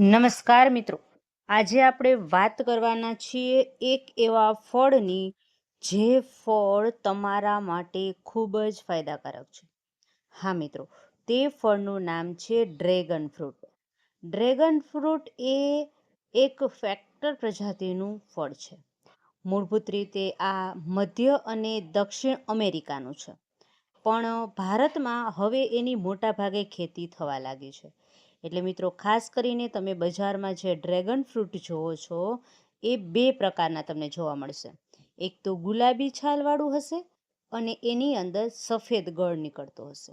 નમસ્કાર મિત્રો. આજે આપણે વાત કરવાના છીએ એક એવા ફળની જે ફળ તમારા માટે ખૂબ જ ફાયદાકારક છે. હા મિત્રો, તે ફળનું નામ છે ડ્રેગન ફ્રૂટ. ડ્રેગન ફ્રૂટ એ એક ફેક્ટર પ્રજાતિનું ફળ છે. મૂળભૂત રીતે આ મધ્ય અને દક્ષિણ અમેરિકાનું છે. પણ ભારતમાં હવે એની મોટાભાગે ખેતી થવા લાગી છે. એટલે મિત્રો, ખાસ કરીને તમે બજારમાં જે ડ્રેગન ફ્રૂટ જોવો છો, એ બે પ્રકારના તમને જોવા મળશે. એક તો ગુલાબી છાલવાળું હશે અને એની અંદર સફેદ ગળ નીકળતો હશે.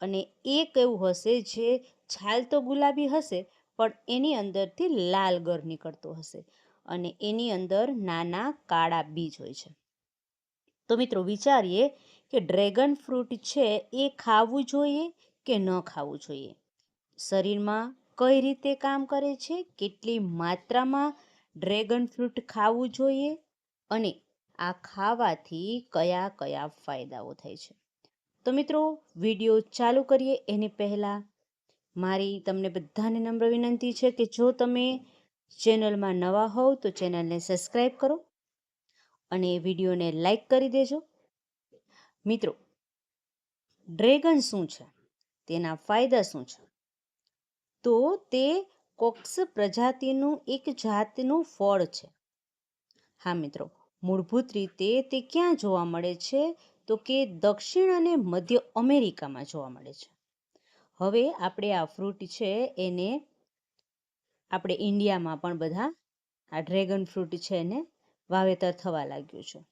અને એક એવું હશે જે છાલ તો ગુલાબી હશે, પણ એની અંદરથી લાલ ગર નીકળતો હશે અને એની અંદર નાના કાળા બીજ હોય છે. તો મિત્રો, વિચારીએ કે ડ્રેગન ફ્રૂટ છે, એ ખાવું જોઈએ કે ન ખાવું જોઈએ? શરીરમાં કઈ રીતે કામ કરે છે? કેટલી માત્રામાં ડ્રેગન ફ્રૂટ ખાવું જોઈએ? અને આ ખાવાથી કયા કયા ફાયદાઓ થાય છે? તો મિત્રો, વીડિયો ચાલુ કરીએ એની પહેલાં. મારી તમને બધાને નમ્ર વિનંતી છે કે જો તમે ચેનલમાં નવા હોવ તો ચેનલને સબસ્ક્રાઈબ કરો અને વિડીયોને લાઈક કરી દેજો. મિત્રો, ડ્રેગન શું છે? તેના ફાયદા શું છે? તો તે કોક્સ પ્રજાતિનું એક જાતનું ફળ છે. હા મિત્રો, મૂળભૂત રીતે તે ક્યાં જોવા મળે છે? તો કે દક્ષિણ અને મધ્ય અમેરિકામાં જોવા મળે છે. હવે આપણે આ ફ્રૂટ છે એને, આપણે ઇન્ડિયામાં પણ બધા આ ડ્રેગન ફ્રૂટ છે એને વાવેતર થવા લાગ્યું છે.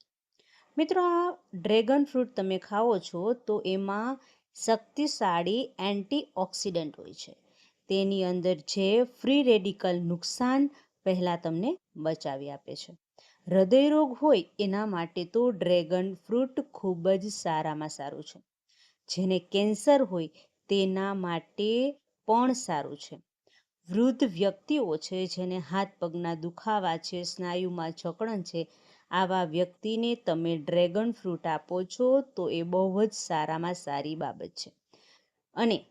મિત્રો, આ ડ્રેગન ફ્રૂટ તમે ખાઓ છો તો એમાં શક્તિશાળી એન્ટીઓક્સિડન્ટ હોય છે. તેની અંદર જે ફ્રી રેડિકલ નુકસાન પહેલાં તમને બચાવી આપે છે. હૃદયરોગ હોય એના માટે તો ડ્રેગન ફ્રૂટ ખૂબ જ સારામાં સારું છે. જેને કેન્સર હોય તેના માટે પણ સારું છે. વૃદ્ધ વ્યક્તિઓ છે જેને હાથ પગના દુખાવા છે, સ્નાયુમાં જકડન છે, આવા વ્યક્તિને તમે ડ્રેગન ફ્રૂટ આપો છો તો એ બહુ જ સારામાં સારી બાબત છે. અને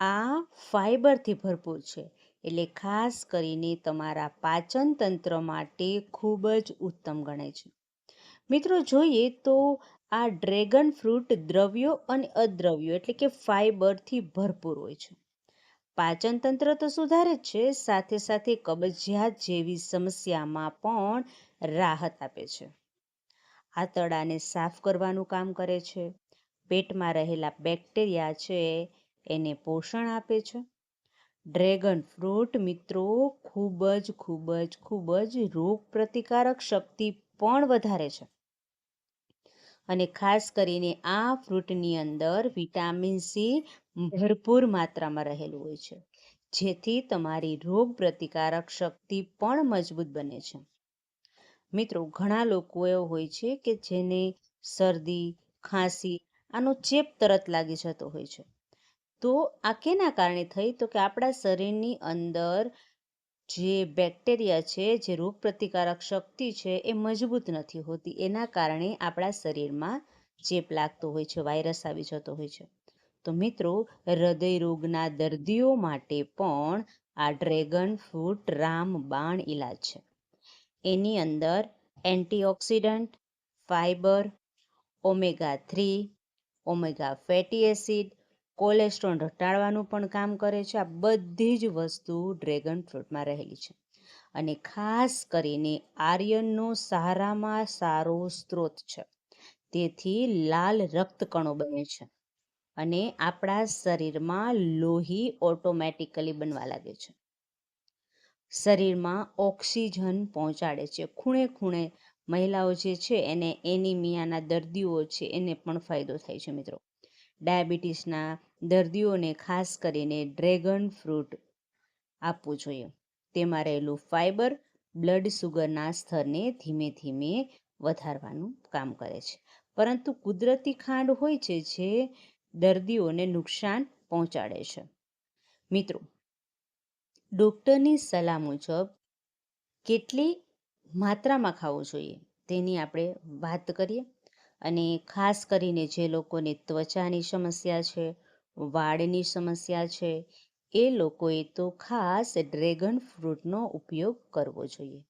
આ ફાઇબરથી ભરપૂર છે. એટલે ખાસ કરીને તમારા પાચન તંત્ર માટે ખૂબ જ ઉત્તમ ગણાય છે. મિત્રો જોઈએ તો આ ડ્રેગન ફ્રૂટ દ્રવ્યો અને અદ્રવ્યો એટલે કે ફાઈબરથી ભરપૂર હોય છે. પાચન તંત્ર તો સુધારે જ છે, સાથે સાથે કબજિયાત જેવી સમસ્યામાં પણ રાહત આપે છે. આંતરડાને સાફ કરવાનું કામ કરે છે. પેટમાં રહેલા બેક્ટેરિયા છે એને પોષણ આપે છે. ડ્રેગન ફ્રૂટ મિત્રો ખૂબ જ ખૂબ જ ખૂબ જ રોગ પ્રતિકારક શક્તિ પણ વધારે છે. અને ખાસ કરીને આ ફ્રૂટની અંદર વિટામિન સી ભરપૂર માત્રામાં રહેલું હોય છે, જેથી તમારી રોગ પ્રતિકારક શક્તિ પણ મજબૂત બને છે. મિત્રો, ઘણા લોકો એવો હોય છે કે જેને શરદી, ખાંસી આનો ચેપ તરત લાગી જતો હોય છે. તો આ કેના કારણે થઈ? તો કે આપણા શરીરની અંદર જે બેક્ટેરિયા છે, જે રોગ પ્રતિકારક શક્તિ છે, એ મજબૂત નથી હોતી. એના કારણે આપણા શરીરમાં ચેપ લાગતો હોય છે, વાયરસ આવી જતો હોય છે. તો મિત્રો હૃદય રોગના દર્દીઓ માટે પણ આ ડ્રેગન ફ્રૂટ રામબાણ ઈલાજ છે. એની અંદર antioxidant, fibre, omega three, omega fatty acid cholesterol ઘટાડવાનું પણ કામ કરે છે. આ બધી જ વસ્તુ ડ્રેગન ફ્રૂટમાં રહેલી છે. અને ખાસ કરીને આર્યનનો સારામાં સારો સ્ત્રોત છે. તેથી લાલ રક્તકણો બને છે. અને આપણા શરીરમાં લોહી ઓટોમેટિકલી બનવા લાગે છે. શરીરમાં ઓક્સિજન પહોંચાડે છે. ખૂણે ખૂણે મહિલાઓ જે છે એને એનિમિયાના દર્દીઓ છે એને પણ ફાયદો થાય છે મિત્રો. ડાયાબિટીસના દર્દીઓને ખાસ કરીને ડ્રેગન ફ્રૂટ આપવું જોઈએ. તેમાં રહેલું ફાઈબર બ્લડ સુગરના સ્તરને ધીમે ધીમે વધારવાનું કામ કરે છે. પરંતુ કુદરતી ખાંડ હોય છે જે દર્દીઓને નુકસાન પહોંચાડે છે. મિત્રો, ડૉક્ટરની સલાહ મુજબ કેટલી માત્રામાં ખાવું જોઈએ તેની આપણે વાત કરીએ. અને ખાસ કરીને જે લોકોને ત્વચાની સમસ્યા છે, વાળની સમસ્યા છે, એ લોકોએ તો ખાસ ડ્રેગન ફ્રૂટનો ઉપયોગ કરવો જોઈએ.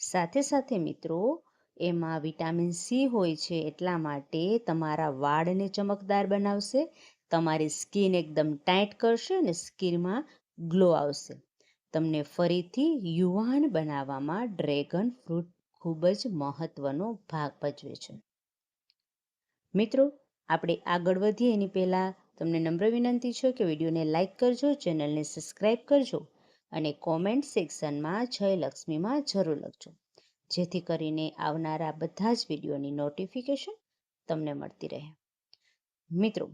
સાથે સાથે મિત્રો, એમાં વિટામિન સી હોય છે એટલા માટે તમારા વાળને ચમકદાર બનાવશે, તમારી સ્કિન એકદમ ટાઈટ કરશે અને સ્કિનમાં ગ્લો આવશે. તમને ફરીથી યુવાન બનાવવામાં ડ્રેગન ફ્રૂટ ખૂબ જ મહત્વનો ભાગ ભજવે છે. મિત્રો, આપણે આગળ વધીએ. એની પહેલાં તમને નમ્ર વિનંતી છે કે વિડીયોને લાઇક કરજો, ચેનલને સબસ્ક્રાઈબ કરજો અને કોમેન્ટ સેક્શનમાં જય લક્ષ્મીમાં જરૂર લખજો. જેથી કરીને આવનારા બધા જ વિડીયોની નોટિફિકેશન તમને મળતી રહે. મિત્રો,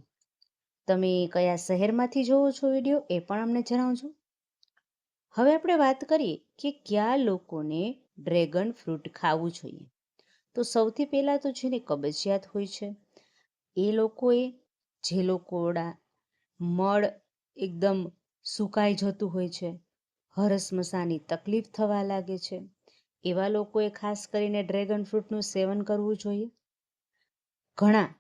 તમે કયા શહેરમાંથી જોવો છો વીડિયો એ પણ અમને જણાવજો. હવે આપણે વાત કરીએ કે કયા લોકોને ડ્રેગન ફ્રૂટ ખાવું જોઈએ. તો સૌથી પહેલાં તો જેને કબજિયાત હોય છે એ લોકોએ જે લોકોડા મળ એકદમ સુકાઈ જતું હોય છે હરસમસાની તકલીફ થવા લાગે છે, એવા લોકોએ ખાસ કરીને ડ્રેગન ફ્રૂટનું સેવન કરવું જોઈએ? ઘણા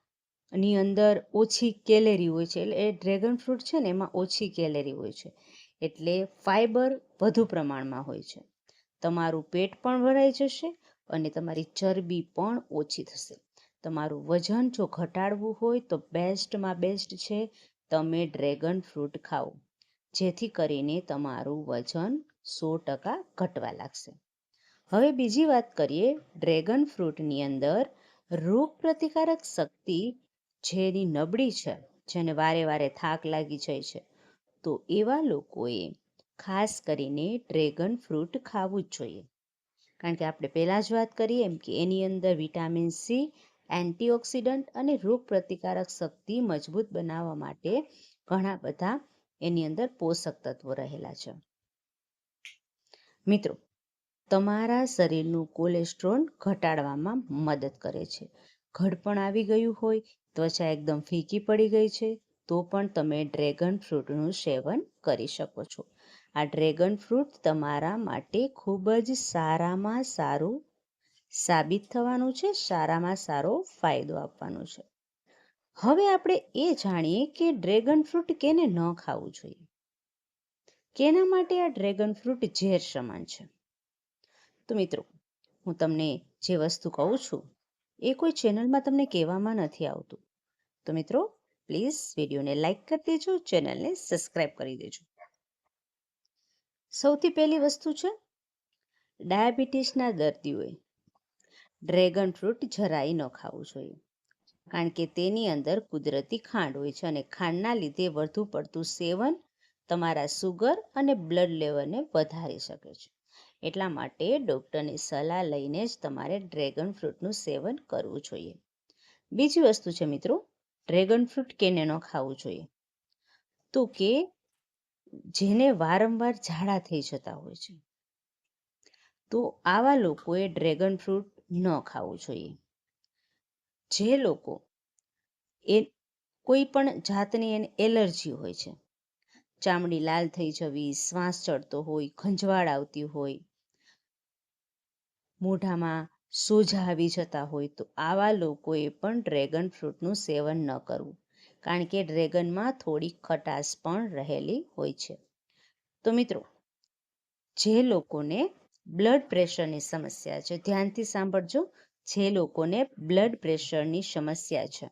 ની અંદર ઓછી કેલેરી હોય છે, એટલે એ ડ્રેગન ફ્રૂટ છે ને એમાં ઓછી કેલેરી હોય છે, એટલે ફાઈબર વધુ પ્રમાણમાં હોય છે, તમારું પેટ પણ ભરાઈ જશે અને તમારી ચરબી પણ ઓછી થશે. તમારું વજન જો ઘટાડવું હોય તો બેસ્ટમાં બેસ્ટ છે તમે ડ્રેગન ફ્રૂટ ખાઓ. જેથી કરીને તમારું વજન સો ટકા ઘટવા લાગશે. હવે બીજી વાત કરીએ ડ્રેગન ફ્રૂટની અંદર રોગ પ્રતિકારક શક્તિ જેની નબળી છે, જેને વારે વારે થાક લાગી જાય છે, તો એવા લોકોએ ખાસ કરીને ડ્રેગન ફ્રૂટ ખાવું જ જોઈએ. કારણ કે આપણે પહેલાં જ વાત કરીએ એમ કે એની અંદર વિટામિન સી એન્ટીઓક્સિડન્ટ અને રોગ પ્રતિકારક શક્તિ મજબૂત બનાવવા માટે ઘણા બધા એની અંદર પોષક તત્વો રહેલા છે. મિત્રો, તમારા શરીરનું કોલેસ્ટ્રોલ ઘટાડવામાં મદદ કરે છે. ઘડપણ આવી ગયું હોય, ત્વચા એકદમ ફીકી પડી ગઈ છે, તો પણ તમે ડ્રેગન ફ્રૂટનું સેવન કરી શકો છો. આ ડ્રેગન ફ્રૂટ તમારા માટે ખૂબ જ સારામાં સારું સાબિત થવાનું છે, સારામાં સારો ફાયદો આપવાનો છે. હવે આપણે એ જાણીએ કે ડ્રેગન ફ્રૂટ કેને ન ખાવું જોઈએ. કેના માટે આ ડ્રેગન ફ્રૂટ ઝેર સમાન છે? તો મિત્રો, હું તમને જે વસ્તુ કહું છું, એ કોઈ ચેનલમાં તમને કહેવામાં નથી આવતું. તો મિત્રો, પ્લીઝ વિડીયોને લાઈક કરી દેજો, ચેનલને સબસ્ક્રાઈબ કરી દેજો. સૌથી પહેલી વસ્તુ છે, ડાયાબિટીસના દર્દીઓએ ડ્રેગન ફ્રૂટ જરાય ન ખાવું જોઈએ. કારણ કે તેની અંદર કુદરતી ખાંડ હોય છે અને ખાંડના લીધે વધુ પડતું સેવન તમારા સુગર અને બ્લડ લેવલને વધારી શકે છે. એટલા માટે ડૉક્ટરની સલાહ લઈને જ તમારે ડ્રેગન ફ્રૂટનું સેવન કરવું જોઈએ. બીજી વસ્તુ છે મિત્રો, ડ્રેગન ફ્રૂટ કેને ન ખાવું જોઈએ? તો કે જેને વારંવાર ઝાડા થઈ જતા હોય છે. તો આવા લોકોએ ડ્રેગન ફ્રૂટ ન ખાવું જોઈએ. જે લોકો એ કોઈ પણ જાતની એને એલર્જી હોય છે. ચામડી લાલ થઈ જવી, શ્વાસ ચડતો હોય, ખંજવાળ આવતી હોય, મોઢામાં સોજા આવી જતા હોય, તો આવા લોકોએ પણ ડ્રેગન ફ્રૂટનું સેવન ન કરવું. કારણ કે ડ્રેગનમાં થોડી ખટાશ પણ રહેલી હોય છે. તો મિત્રો, જે લોકોને બ્લડ પ્રેશરની સમસ્યા છે. ધ્યાનથી સાંભળજો. જે લોકોને બ્લડ પ્રેશરની સમસ્યા છે.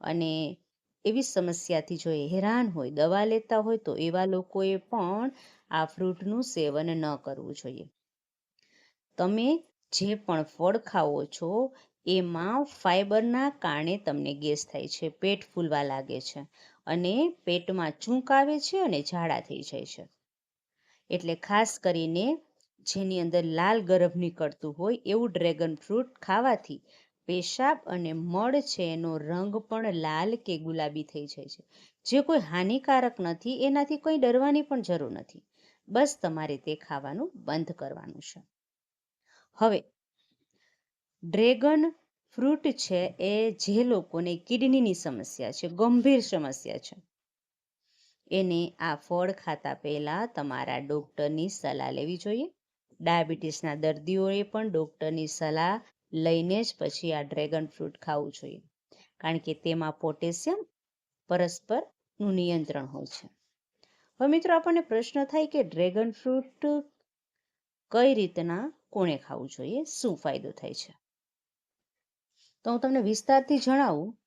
અને એવી સમસ્યાથી જો હેરાન હોય, દવા લેતા હોય, તો એવા લોકોએ પણ આ ફ્રૂટનું સેવન ન કરવું જોઈએ. તમે જે પણ ફળ ખાઓ છો, એમાં ફાઈબરના કારણે તમને ગેસ થાય છે, પેટ ફૂલવા લાગે છે અને પેટમાં ચૂંક આવે છે અને ઝાડા થઈ જાય છે. એટલે ખાસ કરીને જેની અંદર લાલ ગરભ નીકળતું હોય એવું ડ્રેગન ફ્રૂટ ખાવાથી પેશાબ અને મળ છે એનો રંગ પણ લાલ કે ગુલાબી થઈ જાય છે. જે કોઈ હાનિકારક નથી, એનાથી કોઈ ડરવાની પણ જરૂર નથી. બસ તમારે તે ખાવાનું બંધ કરવાનું છે. હવે, ડ્રેગન ફ્રૂટ છે એ જે લોકોને કિડનીની સમસ્યા છે, ગંભીર સમસ્યા છે. એને આ ફળ ખાતા પહેલાં તમારા ડૉક્ટરની સલાહ લેવી જોઈએ. ડાયાબિટીસના દર્દીઓએ પણ ડૉક્ટરની સલાહ લઈને જ પછી આ ડ્રેગન ફ્રૂટ ખાવું જોઈએ. કારણ કે તેમાં પોટેશિયમ, પરસ્પરનું નિયંત્રણ હોય છે. હવે મિત્રો, આપણને પ્રશ્ન થાય કે ડ્રેગન ફ્રૂટ કઈ રીતના કોણે ખાવું જોઈએ? શું ફાયદો થાય છે? તો હું તમને વિસ્તારથી જણાવું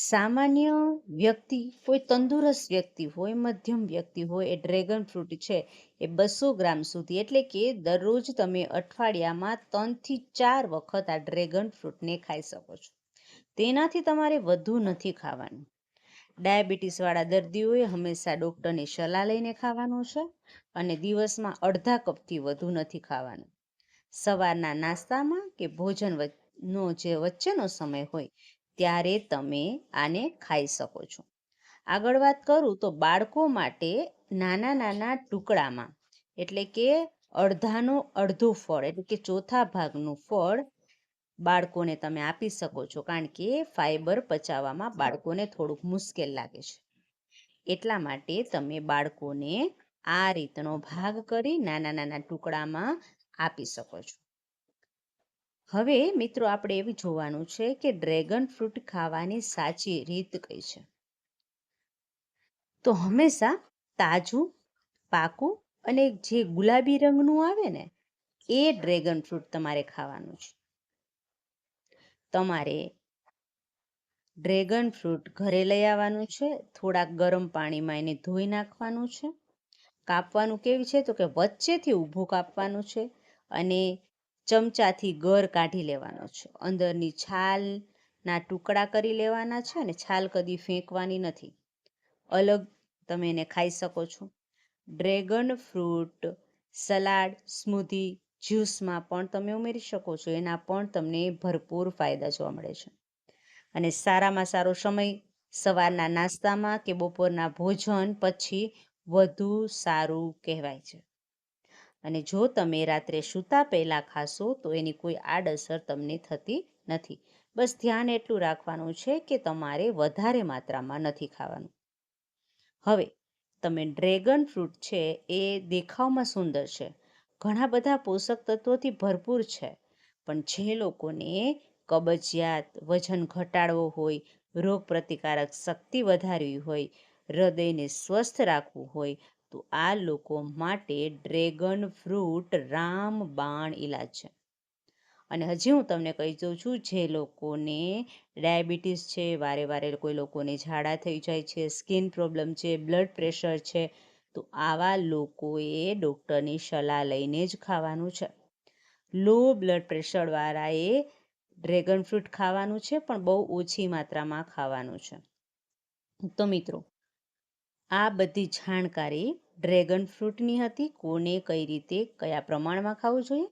સામાન્ય વ્યક્તિ કોઈ તંદુરસ્ત વ્યક્તિ હોય, મધ્યમ વ્યક્તિ હોય, એ ડ્રેગન ફ્રૂટ છે, એ બસો ગ્રામ સુધી. એટલે કે દરરોજ તમે અઠવાડિયામાં ત્રણથી ચાર વખત આ ડ્રેગન ફ્રૂટને ખાઈ શકો છો. તેનાથી તમારે વધુ નથી ખાવાનું. ડાયાબિટીસવાળા દર્દીઓએ હંમેશા ડૉક્ટરની સલાહ લઈને ખાવાનું છે અને દિવસમાં અડધા કપથી વધુ નથી ખાવાનું. સવારના નાસ્તામાં કે ભોજનનો જે વચ્ચેનો સમય હોય ત્યારે તમે આને ખાઈ શકો છો. આગળ વાત કરું તો બાળકો માટે નાના નાના ટુકડામાં, એટલે કે અડધાનો અડધું ફળ, એટલે કે ચોથા ભાગનું ફળ બાળકોને તમે આપી શકો છો, કારણ કે ફાઈબર પચાવવામાં બાળકોને થોડુંક મુશ્કેલ લાગે છે. એટલા માટે તમે બાળકોને આ રીતનો ભાગ કરી નાના નાના ટુકડામાં આપી શકો છો. હવે મિત્રો આપણે એવું જોવાનું છે કે ડ્રેગન ફ્રૂટ ખાવાની સાચી રીત કઈ છે? તો હંમેશા તાજું, પાકું અને જે ગુલાબી રંગનું આવે ને, એ ડ્રેગન ફ્રૂટ તમારે ખાવાનું છે. તમારે ડ્રેગન ફ્રૂટ ઘરે લઈ આવવાનું છે, થોડાક ગરમ પાણીમાં એને ધોઈ નાખવાનું છે. કાપવાનું કેવી છે તો કે વચ્ચેથી ઊભું કાપવાનું છે અને ચમચાથી ગર કાઢી લેવાનો છે. અંદરની છાલના ટુકડા કરી લેવાના છે અને છાલ કદી ફેંકવાની નથી. અલગ તમે એને ખાઈ શકો છો. ડ્રેગન ફ્રૂટ, સલાડ, સ્મૂધી, જ્યુસમાં પણ તમે ઉમેરી શકો છો. એના પણ તમને ભરપૂર ફાયદા જોવા મળે છે. અને સારામાં સારો સમય સવારના નાસ્તામાં કે બપોરના ભોજન પછી વધુ સારું કહેવાય છે. અને જો તમે રાત્રે સૂતા પહેલાં ખાશો, તો એની કોઈ આડઅસર તમને થતી નથી. બસ ધ્યાન એટલું રાખવાનું છે કે તમારે વધારે માત્રામાં નથી ખાવાનું. હવે, તમે ડ્રેગન ફ્રૂટ છે એ દેખાવમાં સુંદર છે. ઘણા બધા પોષક તત્વોથી ભરપૂર છે. પણ જે લોકોને કબજિયાત વજન ઘટાડવો હોય રોગ પ્રતિકારક શક્તિ વધારવી હોય, હૃદયને સ્વસ્થ રાખવું હોય તો આ લોકો માટે ડ્રેગન ફ્રૂટ રામબાણ ઈલાજ છે. અને હજી હું તમને કહી દઉં છું, જે લોકોને ડાયાબિટીસ છે, વારે વારે કોઈ લોકોને ઝાડા થઈ જાય છે, સ્કિન પ્રોબ્લેમ છે, બ્લડ પ્રેશર છે, તો આવા લોકોએ ડૉક્ટરની સલાહ લઈને જ ખાવાનું છે. લો બ્લડ પ્રેશરવાળાએ ડ્રેગન ફ્રૂટ ખાવાનું છે, પણ બહુ ઓછી માત્રામાં ખાવાનું છે. તો મિત્રો આ બધી જાણકારી ડ્રેગન ફ્રૂટની હતી. કોને કઈ રીતે, કયા પ્રમાણમાં ખાવું જોઈએ?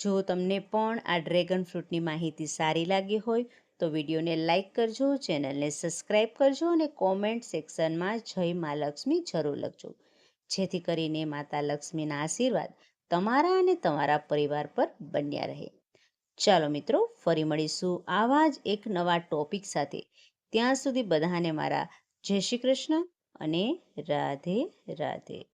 જો તમને પણ આ ડ્રેગન ફ્રૂટની માહિતી સારી લાગી હોય, તો વિડીયોને લાઇક કરજો, ચેનલને સબસ્ક્રાઈબ કરજો અને કોમેન્ટ સેક્શનમાં જય મા લક્ષ્મી જરૂર લખજો. જેથી કરીને માતા લક્ષ્મીના આશીર્વાદ તમારા અને તમારા પરિવાર પર બન્યા રહે. ચાલો મિત્રો, ફરી મળીશું આવા જ એક નવા ટોપિક સાથે. ત્યાં સુધી બધાને મારા જય શ્રી કૃષ્ણ. અને રાધે રાધે.